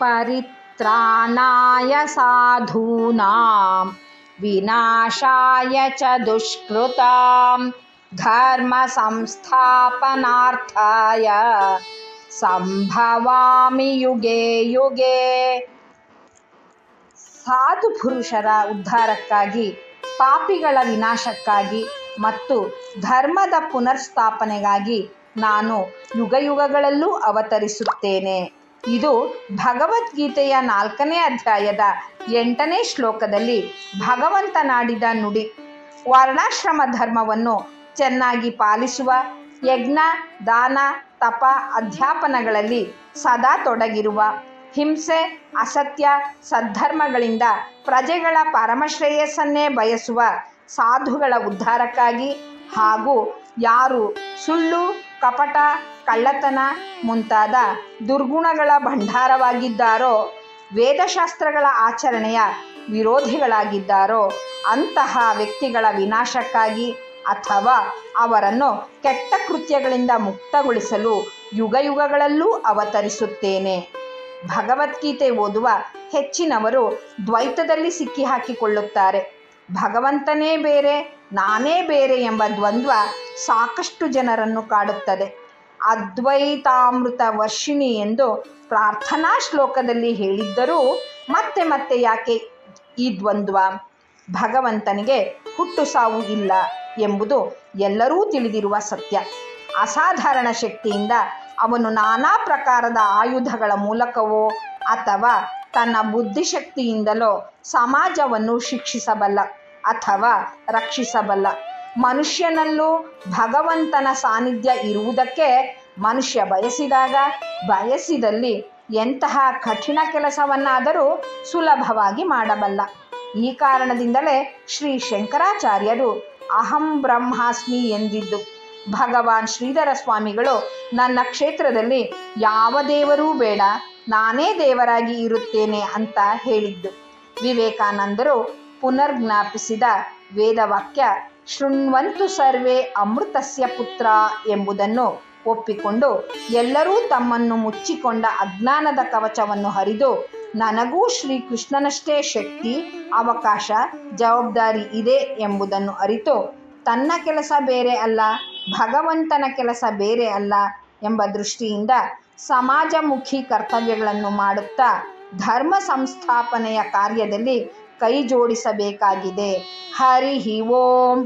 परित्राणाय साधूनां विनाशाय च दुष्कृतां धर्मसंस्थापनार्थाय ಸಂಭವಾಮಿ ಯುಗೆ ಯುಗೆ ಸಾಧು ಪುರುಷರ ಉದ್ಧಾರಕ್ಕಾಗಿ ಪಾಪಿಗಳ ವಿನಾಶಕ್ಕಾಗಿ ಮತ್ತು ಧರ್ಮದ ಪುನರ್ಸ್ಥಾಪನೆಗಾಗಿ ನಾನು ಯುಗಯುಗಗಳಲ್ಲೂ ಅವತರಿಸುತ್ತೇನೆ ಇದು ಭಗವದ್ಗೀತೆಯ ನಾಲ್ಕನೇ ಅಧ್ಯಾಯದ ಎಂಟನೇ ಶ್ಲೋಕದಲ್ಲಿ ಭಗವಂತನಾಡಿದ ನುಡಿ. ವರ್ಣಾಶ್ರಮ ಧರ್ಮವನ್ನು ಚೆನ್ನಾಗಿ ಪಾಲಿಸುವ ಯಜ್ಞ, ದಾನ, ತಪ ಅಧ್ಯಾಪನಗಳಲ್ಲಿ ಸದಾ ತೊಡಗಿರುವ ಹಿಂಸೆ, ಅಸತ್ಯ, ಸದ್ಧರ್ಮಗಳಿಂದ ಪ್ರಜೆಗಳ ಪರಮಶ್ರೇಯಸ್ಸನ್ನೇ ಬಯಸುವ ಸಾಧುಗಳ ಉದ್ಧಾರಕ್ಕಾಗಿ ಹಾಗೂ ಯಾರು ಸುಳ್ಳು ಕಪಟ, ಕಳ್ಳತನ ಮುಂತಾದ ದುರ್ಗುಣಗಳ ಭಂಡಾರವಾಗಿದ್ದಾರೋ, ವೇದಶಾಸ್ತ್ರಗಳ ಆಚರಣೆಯ ವಿರೋಧಿಗಳಾಗಿದ್ದಾರೋ, ಅಂತಹ ವ್ಯಕ್ತಿಗಳ ವಿನಾಶಕ್ಕಾಗಿ ಅಥವಾ ಅವರನ್ನು ಕೆಟ್ಟ ಕೃತ್ಯಗಳಿಂದ ಮುಕ್ತಗೊಳಿಸಲು ಯುಗಯುಗಗಳಲ್ಲೂ ಅವತರಿಸುತ್ತೇನೆ. ಭಗವದ್ಗೀತೆ ಓದುವ ಹೆಚ್ಚಿನವರು ದ್ವೈತದಲ್ಲಿ ಸಿಕ್ಕಿಹಾಕಿಕೊಳ್ಳುತ್ತಾರೆ. ಭಗವಂತನೇ ಬೇರೆ, ನಾನೇ ಬೇರೆ ಎಂಬ ದ್ವಂದ್ವ ಸಾಕಷ್ಟು ಜನರನ್ನು ಕಾಡುತ್ತದೆ. ಅದ್ವೈತಾಮೃತ ವರ್ಷಿಣಿ ಎಂದು ಪ್ರಾರ್ಥನಾ ಶ್ಲೋಕದಲ್ಲಿ ಹೇಳಿದ್ದರೂ ಮತ್ತೆ ಮತ್ತೆ ಯಾಕೆ ಈ ದ್ವಂದ್ವ? ಭಗವಂತನಿಗೆ ಹುಟ್ಟು ಸಾವು ಇಲ್ಲ ಎಂಬುದು ಎಲ್ಲರೂ ತಿಳಿದಿರುವ ಸತ್ಯ. ಅಸಾಧಾರಣ ಶಕ್ತಿಯಿಂದ ಅವನು ನಾನಾ ಪ್ರಕಾರದ ಆಯುಧಗಳ ಮೂಲಕವೋ ಅಥವಾ ತನ್ನ ಬುದ್ಧಿಶಕ್ತಿಯಿಂದಲೋ ಸಮಾಜವನ್ನು ಶಿಕ್ಷಿಸಬಲ್ಲ ಅಥವಾ ರಕ್ಷಿಸಬಲ್ಲ. ಮನುಷ್ಯನಲ್ಲೂ ಭಗವಂತನ ಸಾನ್ನಿಧ್ಯ ಇರುವುದಕ್ಕೆ ಮನುಷ್ಯ ಬಯಸಿದಾಗ ಬಯಸಿದಲ್ಲಿ ಎಂತಹ ಕಠಿಣ ಕೆಲಸವನ್ನಾದರೂ ಸುಲಭವಾಗಿ ಮಾಡಬಲ್ಲ. ಈ ಕಾರಣದಿಂದಲೇ ಶ್ರೀ ಶಂಕರಾಚಾರ್ಯರು ಅಹಂ ಬ್ರಹ್ಮಾಸ್ಮಿ ಎಂದಿದ್ದು. ಭಗವಾನ್ ಶ್ರೀಧರ ಸ್ವಾಮಿಗಳು ನನ್ನ ಕ್ಷೇತ್ರದಲ್ಲಿ ಯಾವ ದೇವರೂ ಬೇಡ, ನಾನೇ ದೇವರಾಗಿ ಇರುತ್ತೇನೆ ಅಂತ ಹೇಳಿದ್ದು. ವಿವೇಕಾನಂದರು ಪುನರ್ಜ್ಞಾಪಿಸಿದ ವೇದವಾಕ್ಯ ಶೃಣ್ವಂತು ಸರ್ವೇ ಅಮೃತಸ್ಯ ಪುತ್ರ ಎಂಬುದನ್ನು ಒಪ್ಪಿಕೊಂಡು ಎಲ್ಲರೂ ತಮ್ಮನ್ನು ಮುಚ್ಚಿಕೊಂಡ ಅಜ್ಞಾನದ ಕವಚವನ್ನು ಹರಿದು ನನಗೂ ಶ್ರೀಕೃಷ್ಣನಷ್ಟೇ ಶಕ್ತಿ, ಅವಕಾಶ, ಜವಾಬ್ದಾರಿ ಇದೆ ಎಂಬುದನ್ನು ಅರಿತು ತನ್ನ ಕೆಲಸ ಬೇರೆ ಅಲ್ಲ, ಭಗವಂತನ ಕೆಲಸ ಬೇರೆ ಅಲ್ಲ ಎಂಬ ದೃಷ್ಟಿಯಿಂದ ಸಮಾಜಮುಖಿ ಕರ್ತವ್ಯಗಳನ್ನು ಮಾಡುತ್ತಾ ಧರ್ಮ ಸಂಸ್ಥಾಪನೆಯ ಕಾರ್ಯದಲ್ಲಿ ಕೈ ಜೋಡಿಸಬೇಕಾಗಿದೆ. ಹರಿ ಓಂ.